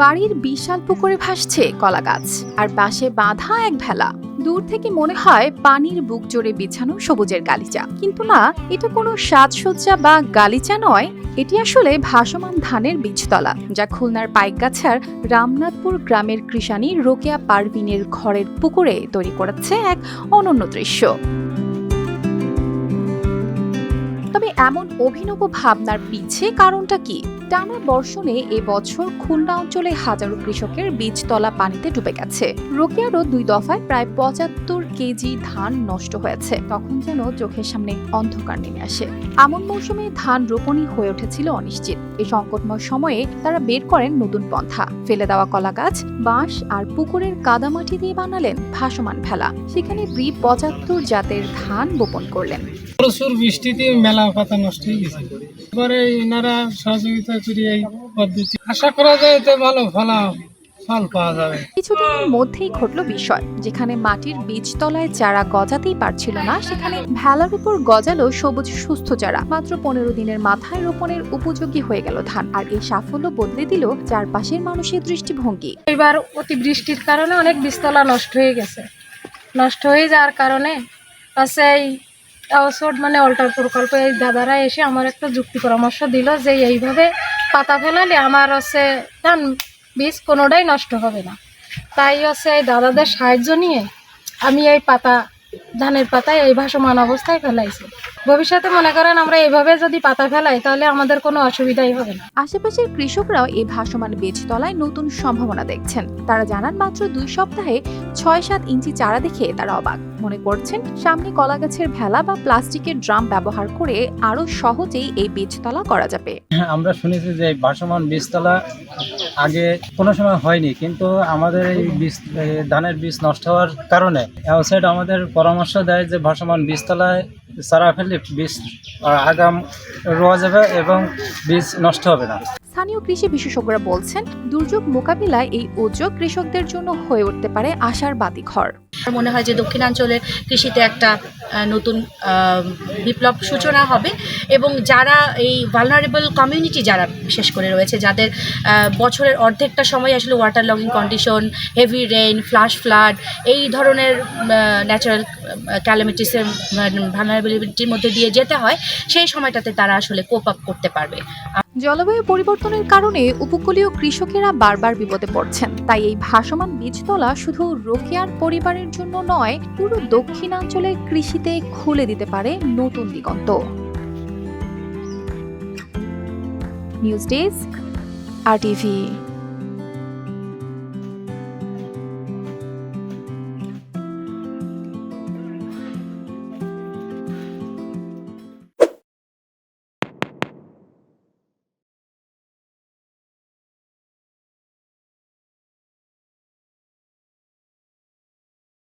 বাড়ির বিশাল পুকুরে ভাসছে কলা গাছ আর পাশে বাঁধা এক ভেলা। দূর থেকে মনে হয় পানির বুক জোরে বিছানো সবুজের গালিচা। কিন্তু না, এটা কোনো সাজসজ্জা বা গালিচা নয়, এটি আসলে ভাসমান ধানের বীজতলা, যা খুলনার পাইকগাছার রামনাথপুর গ্রামের কৃষানী রোকেয়া পারভিনের ঘরের পুকুরে তৈরি করেছে এক অনন্য দৃশ্য। এমন অভিনব ভাবনার পিছে কারণটা কি? টানা বর্ষণে এবছর খুলনা অঞ্চলে হাজারো কৃষকের বীজতলা পানিতে ডুবে গেছে। রোকেয়ারও দুই দফায় প্রায় পঁচাত্তর কেজি ধান নষ্ট হয়েছে। তখন যেন চোখের সামনে অন্ধকার নেমে আসে। এমন মৌসুমে ধান রোপণই হয়ে উঠেছিল অনিশ্চিত। এই সংকটময় সময়ে তারা বের করেন নতুন পন্থা। ফেলে দেওয়া কলা গাছ বাঁশ আর পুকুরের কাদামাটি দিয়ে বানালেন ভাসমান ভেলা। সেখানে ব্রি পঁচাত্তর জাতের ধান বপন করলেন। প্রচুর বৃষ্টিতে মেলা পাতা নষ্ট হয়ে গেছে। পরে এনারা সহযোগিতা করে এই পদ্ধতি। আশা করা যায় এতে ভালো ফলা ফল পাওয়া যাবে। কিছুদিনের মধ্যেই ঘটল বিষয়। যেখানে মাটির বীজতলায় চারা গজাতেই পারছিল না সেখানে ভেলার উপর গজালো সবুজ সুস্থ চারা। মাত্র পনেরো দিনের মাথায় রোপণের উপযোগী হয়ে গেল ধান আর এই সাফল্য বদলে দিল চারপাশের মানুষের দৃষ্টিভঙ্গি। এবার অতিবৃষ্টির কারণে অনেক বীজতলা নষ্ট হয়ে গেছে। নষ্ট হয়ে যাওয়ার কারণে আছে অবসর মানে অল্টার প্রকল্পে এই দাদারা এসে আমার একটা যুক্তি পরামর্শ দিল যে এইভাবে পাতা ফেলালে আমার হচ্ছে ধান বীজ কোনোটাই নষ্ট হবে না। তাই হচ্ছে এই দাদাদের সাহায্য নিয়ে আমি এই পাতা, ধানের পাতায় এই ভাসমান অবস্থায় ফেলাইছি। ভবিষ্যতে মনে করেন আমরা এইভাবে যদি পাতা ফেলাই, তাহলে আমাদের কোনো অসুবিধাই হবে না। আশেপাশের কৃষকরাও এই ভাসমান বীজতলায় নতুন সম্ভাবনা দেখছেন। তারা জানান, মাত্র দুই সপ্তাহে ছয় সাত ইঞ্চি চারা দেখে তারা অবাক। মনে করছেন সামনে কলা গাছের ভেলা বা প্লাস্টিকের ড্রাম ব্যবহার করে আরও সহজেই এই বীজতলা করা যাবে। হ্যাঁ, আমরা শুনেছি যে ভাসমান বীজতলা আগে কোনো সময় হয়নি কিন্তু আমাদের এই বীজ ধানের বীজ নষ্ট হওয়ার কারণে অ্যাওসাইড আমাদের পরামর্শ দেয় যে ভাসমান বীজতলায় চারা ফেললে বীজ আগাম রোয়া যাবে এবং বীজ নষ্ট হবে না। স্থানীয় কৃষি বিশেষজ্ঞরা বলছেন দুর্যোগ মোকাবিলায় এই উদ্যোগ কৃষকদের জন্য হয়ে উঠতে পারে আশার বাতিঘর। আমার মনে হয় যে দক্ষিণাঞ্চলের কৃষিতে একটা নতুন বিপ্লব সূচনা হবে এবং যারা এই ভালনারেবল কমিউনিটি যারা বিশেষ করে রয়েছে, যাদের বছরের অর্ধেকটা সময় আসলে water logging condition heavy rain flash flood এই ধরনের ন্যাচারাল ক্যালামিটিসের ভালনারেবিলিটির মধ্যে দিয়ে যেতে হয়, সেই সময়টাতে তারা আসলে কোপ আপ করতে পারবে। জলবায়ু পরিবর্তনের কারণে উপকূলীয় কৃষকেরা বারবার বিপদে পড়ছেন। তাই এই ভাসমান বীজতলা শুধু রোকেয়ার পরিবারের জন্য নয়, পুরো দক্ষিণাঞ্চলের কৃষিতে খুলে দিতে পারে নতুন দিগন্ত। News desk, R TV